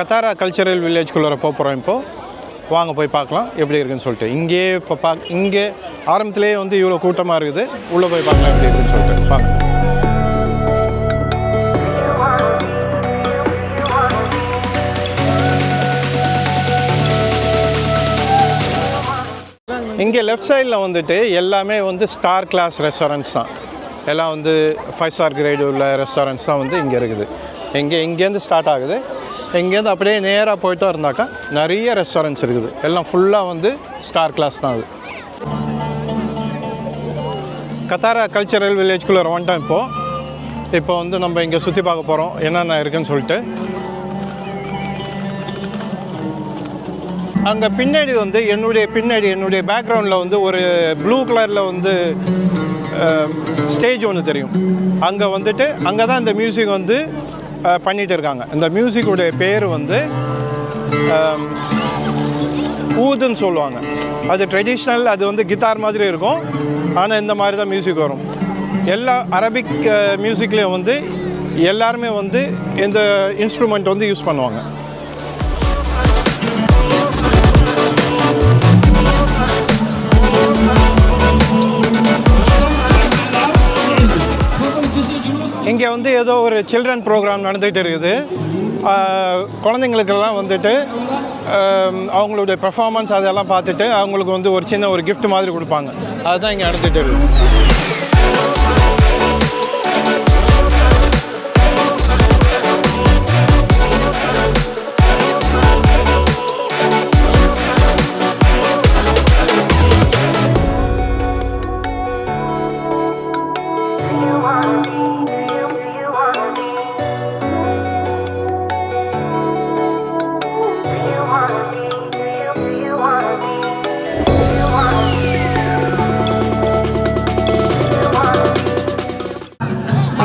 கத்தாரா cultural வில்லேஜ்குள்ளே போக போகிறோம் இப்போது வாங்க போய் பார்க்கலாம் எப்படி இருக்குன்னு சொல்லிட்டு. இங்கே இப்போ பா இங்கே ஆரம்பத்திலேயே வந்து இவ்வளோ கூட்டமாக இருக்குது. உள்ளே போய் பார்க்கலாம் எப்படி இருக்குன்னு சொல்லிட்டு. வாங்க. இங்கே லெஃப்ட் சைடில் வந்துட்டு எல்லாமே வந்து ஸ்டார் கிளாஸ் ரெஸ்டாரண்ட்ஸ் தான். எல்லாம் வந்து ஃபைவ் ஸ்டார் கிரேடு உள்ள ரெஸ்டாரண்ட்ஸ் தான் வந்து இங்கே இருக்குது. இங்கே இங்கேருந்து ஸ்டார்ட் ஆகுது. இங்கேருந்து அப்படியே நேராக போயிட்டு இருந்தாக்கா நிறைய ரெஸ்டாரண்ட்ஸ் இருக்குது. எல்லாம் ஃபுல்லாக வந்து ஸ்டார் கிளாஸ் தான் அது. கத்தாரா கல்ச்சரல் வில்லேஜ்குள்ளே வந்துட்டோம் இப்போது இப்போ. வந்து நம்ம இங்கே சுற்றி பார்க்க போகிறோம் என்னென்ன இருக்குன்னு சொல்லிட்டு. அங்கே பின்னாடி வந்து என்னுடைய பின்னாடி என்னுடைய பேக்ரவுண்டில் வந்து ஒரு ப்ளூ கலரில் வந்து ஸ்டேஜ் ஒன்று தெரியும். அங்கே வந்துட்டு அங்கே தான் இந்த மியூசிக் வந்து பண்ணிகிட்டு பண்ணிட்டு இருக்காங்க இந்த மியூசிக்குடைய பேர் வந்து ஊதுன்னு சொல்லுவாங்க. அது ட்ரெடிஷ்னல் அது வந்து கிட்டார் மாதிரி இருக்கும். ஆனால் இந்த மாதிரி தான் மியூசிக் வரும். எல்லா அரபிக் மியூசிக்லேயும் வந்து எல்லாருமே வந்து இந்த இன்ஸ்ட்ருமெண்ட் வந்து யூஸ் பண்ணுவாங்க. இங்கே வந்து ஏதோ ஒரு சில்ட்ரன் ப்ரோக்ராம் நடந்துகிட்டு இருக்குது. குழந்தைங்களுக்கெல்லாம் வந்துட்டு அவங்களுடைய பெர்ஃபார்மன்ஸ் அதெல்லாம் பார்த்துட்டு அவங்களுக்கு வந்து ஒரு சின்ன ஒரு கிஃப்ட் மாதிரி கொடுப்பாங்க. அதுதான் இங்கே நடந்துகிட்டு இருக்குது.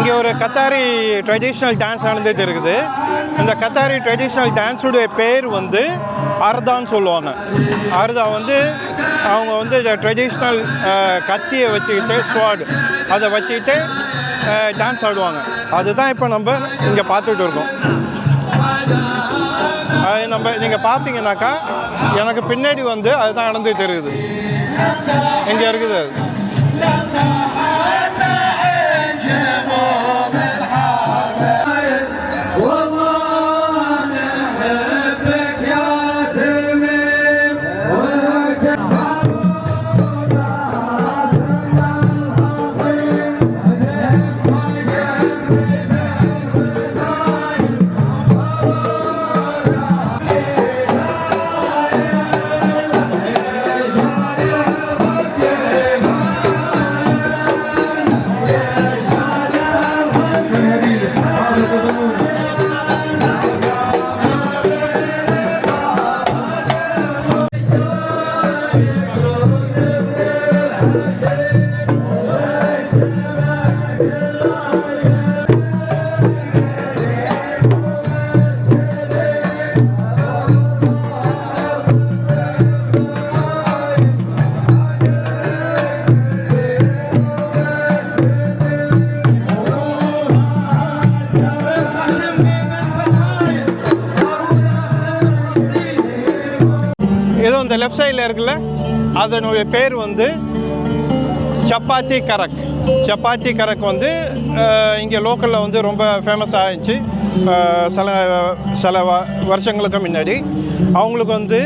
இங்கே ஒரு கத்தாரி ட்ரெடிஷ்னல் டான்ஸ் நடந்துகிட்டு இருக்குது. இந்த கத்தாரி ட்ரெடிஷ்னல் டான்ஸுடைய பேர் வந்து அர்தான்னு சொல்லுவாங்க. அர்தா வந்து அவங்க வந்து இந்த ட்ரெடிஷ்னல் கத்தியை வச்சுக்கிட்டு ஸ்வாட் அதை வச்சுக்கிட்டு டான்ஸ் ஆடுவாங்க. அதுதான் இப்போ நம்ம இங்கே பார்த்துட்டு இருக்கோம். அது நம்ம நீங்கள் பார்த்தீங்கன்னாக்கா எனக்கு பின்னாடி வந்து அதுதான் நடந்துகிட்டு இருக்குது. இங்கே இருக்குது அது. இந்த லெஃப்ட் சைடில் இருக்குல்ல அதனுடைய பேர் வந்து சப்பாத்தி கரக் சப்பாத்தி கரக் வந்து இங்கே லோக்கலில் வந்து ரொம்ப ஃபேமஸ் இருந்துச்சு சில சில வ- வருஷங்களுக்கு முன்னாடி. அவங்களுக்கு வந்து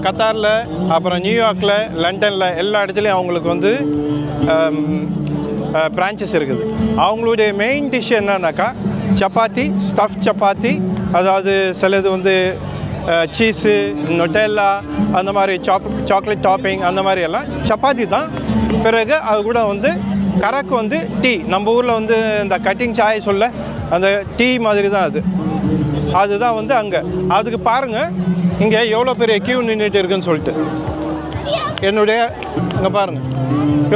கத்தாரில் அப்புறம் நியூயார்க்கில் லண்டனில் எல்லா இடத்துலையும் அவங்களுக்கு வந்து பிரான்ச்சஸ் இருக்குது. அவங்களுடைய மெயின் டிஷ் என்னன்னாக்கா சப்பாத்தி ஸ்டஃப் சப்பாத்தி அதாவது சிலது வந்து சீஸு நொட்டெல்லா அந்த மாதிரி சாப் சாக்லேட் டாப்பிங் அந்த மாதிரி எல்லாம். சப்பாத்தி தான். பிறகு அது கூட வந்து கரக்கு வந்து டீ நம்ம ஊரில் வந்து இந்த கட்டிங் சாய் சொல்ல அந்த டீ மாதிரி தான் அது. அதுதான் வந்து அங்கே. அதுக்கு பாருங்கள் இங்கே எவ்வளோ பெரிய கியூ நின்றுட்டு இருக்குன்னு சொல்லிட்டு. என்னுடைய இங்கே பாருங்கள்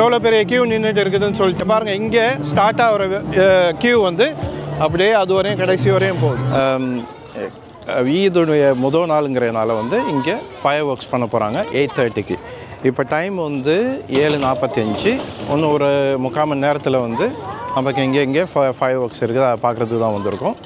எவ்வளோ பெரிய கியூ நின்றுட்டு இருக்குதுன்னு சொல்லிட்டு. பாருங்கள் இங்கே ஸ்டார்ட் ஆகிற கியூ வந்து அப்படியே அது வரையும் கடைசி வரையும் போகுது. ஈதுடைய முதல் நாளுங்கிறனால வந்து இங்கே ஃபயர் ஒர்க்ஸ் பண்ண போகிறாங்க எயிட் தேர்ட்டிக்கு இப்போ டைம் வந்து ஏழு நாற்பத்தஞ்சு ஒன்று ஒரு முக்கால் மணி நேரத்தில் வந்து நமக்கு இங்கே இங்கே ஃபயர் ஒர்க்ஸ் இருக்குது. அதை பார்க்குறதுக்கு தான் வந்திருக்கோம்.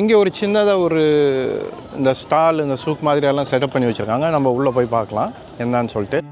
இங்கே ஒரு சின்னதாக ஒரு இந்த ஸ்டால் இந்த சூக் மாதிரி எல்லாம் செட்டப் பண்ணி வச்சுருக்காங்க. நம்ம உள்ளே போய் பார்க்கலாம். என்னன்னு சொல்லிட்டு.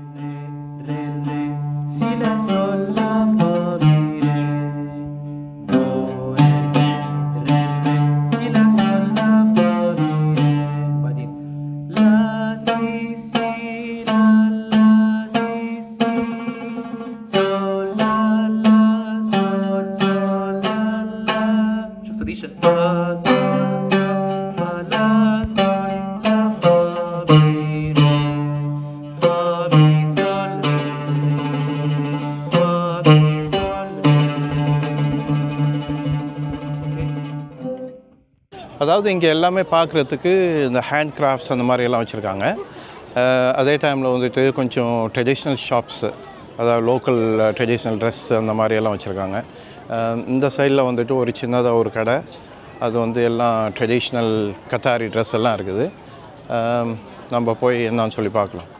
அதாவது இங்கே எல்லாமே பார்க்குறதுக்கு இந்த ஹேண்ட் கிராஃப்ட்ஸ் அந்த மாதிரி எல்லாம் வச்சுருக்காங்க. அதே டைமில் வந்துட்டு கொஞ்சம் ட்ரெடிஷ்னல் ஷாப்ஸு அதாவது லோக்கல் ட்ரெடிஷ்னல் ட்ரெஸ் அந்த மாதிரியெல்லாம் வச்சுருக்காங்க. இந்த சைடில் வந்துட்டு ஒரு சின்னதாக ஒரு கடை அது வந்து எல்லாம் ட்ரெடிஷ்னல் கத்தாரி ட்ரெஸ் எல்லாம் இருக்குது நம்ம போய் என்னன்னு சொல்லி பார்க்கலாம்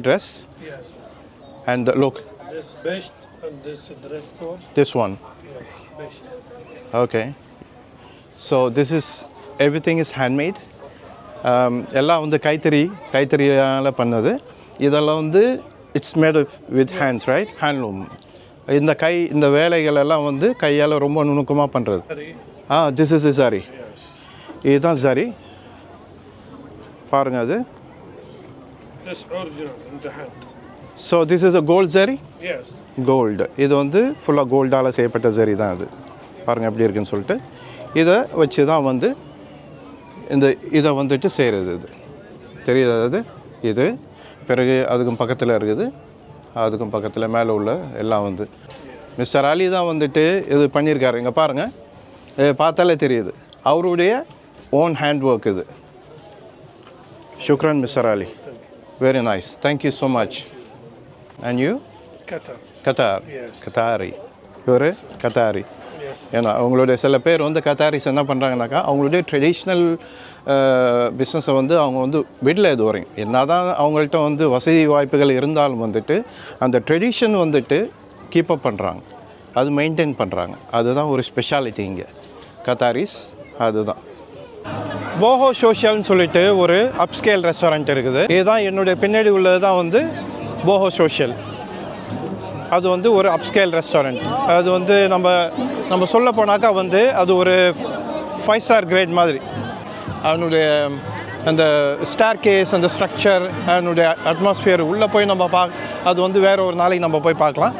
dress? Yes, And look, this best and this dress code, this one. yes, best. Okay. So this is everything is handmade. Um, எல்லாம் வந்து கைத்தறி கைத்தறியால் பண்ணது இதெல்லாம் வந்து it's made with hands right handloom இந்த கை இந்த வேலைகள் எல்லாம் வந்து கையால் ரொம்ப நுணுக்கமாக பண்ணுறது ஆ திஸ் இஸ் சாரி. இதுதான் சாரி பாருங்கள் அது. So this is a gold sari Yes, gold இது வந்து ஃபுல்லாக கோல்டால் செய்யப்பட்ட சரி தான் அது. பாருங்கள் எப்படி இருக்குன்னு சொல்லிட்டு. இதை வச்சு தான் வந்து இந்த இதை வந்துட்டு செய்கிறது இது. தெரியுது அது? இது. பிறகு அதுக்கும் பக்கத்தில் இருக்குது. அதுக்கும் பக்கத்தில் மேலே உள்ள எல்லாம் வந்து. மிஸ்டர் அலி தான் வந்துட்டு இது பண்ணியிருக்காரு. இங்கே பாருங்கள் பார்த்தாலே தெரியுது. அவருடைய ஓன் ஹேண்ட் ஒர்க் இது. ஷுக்ரன் mister Ali. Very nice thank you so much and you Qatar. Qatar. Yes. Qatari. இவர் கத்தாரி. Yes, ஏன்னா அவங்களுடைய சில பேர் வந்து கத்தாரிஸ் என்ன பண்ணுறாங்கனாக்கா அவங்களுடைய ட்ரெடிஷ்னல் பிஸ்னஸை வந்து அவங்க வந்து விடல இது வரையும். என்ன தான் அவங்கள்ட்ட வந்து வசதி வாய்ப்புகள் இருந்தாலும் வந்துட்டு அந்த ட்ரெடிஷன் வந்துட்டு கீப் அப் பண்ணுறாங்க அது மெயின்டைன் பண்ணுறாங்க அதுதான் ஒரு ஸ்பெஷாலிட்டி இங்கே. கத்தாரிஸ் அதுதான். போஹோ சோஷியல்னு சொல்லிட்டு ஒரு அப்ஸ்கேல் ரெஸ்டாரண்ட் இருக்குது. இதுதான் என்னுடைய பின்னாடி உள்ளது தான் வந்து போஹோ சோஷியல் அது வந்து ஒரு அப்ஸ்கேல் ரெஸ்டாரண்ட் அது வந்து நம்ம நம்ம சொல்ல போனாக்கா வந்து அது ஒரு ஃபைவ் ஸ்டார் கிரேட் மாதிரி. அதனுடைய அந்த ஸ்டார் கேஸ் அந்த ஸ்ட்ரக்சர் அதனுடைய அட்மாஸ்பியர் உள்ளே போய் நம்ம பா அது வந்து வேறு ஒரு நாளைக்கு நம்ம போய் பார்க்கலாம்.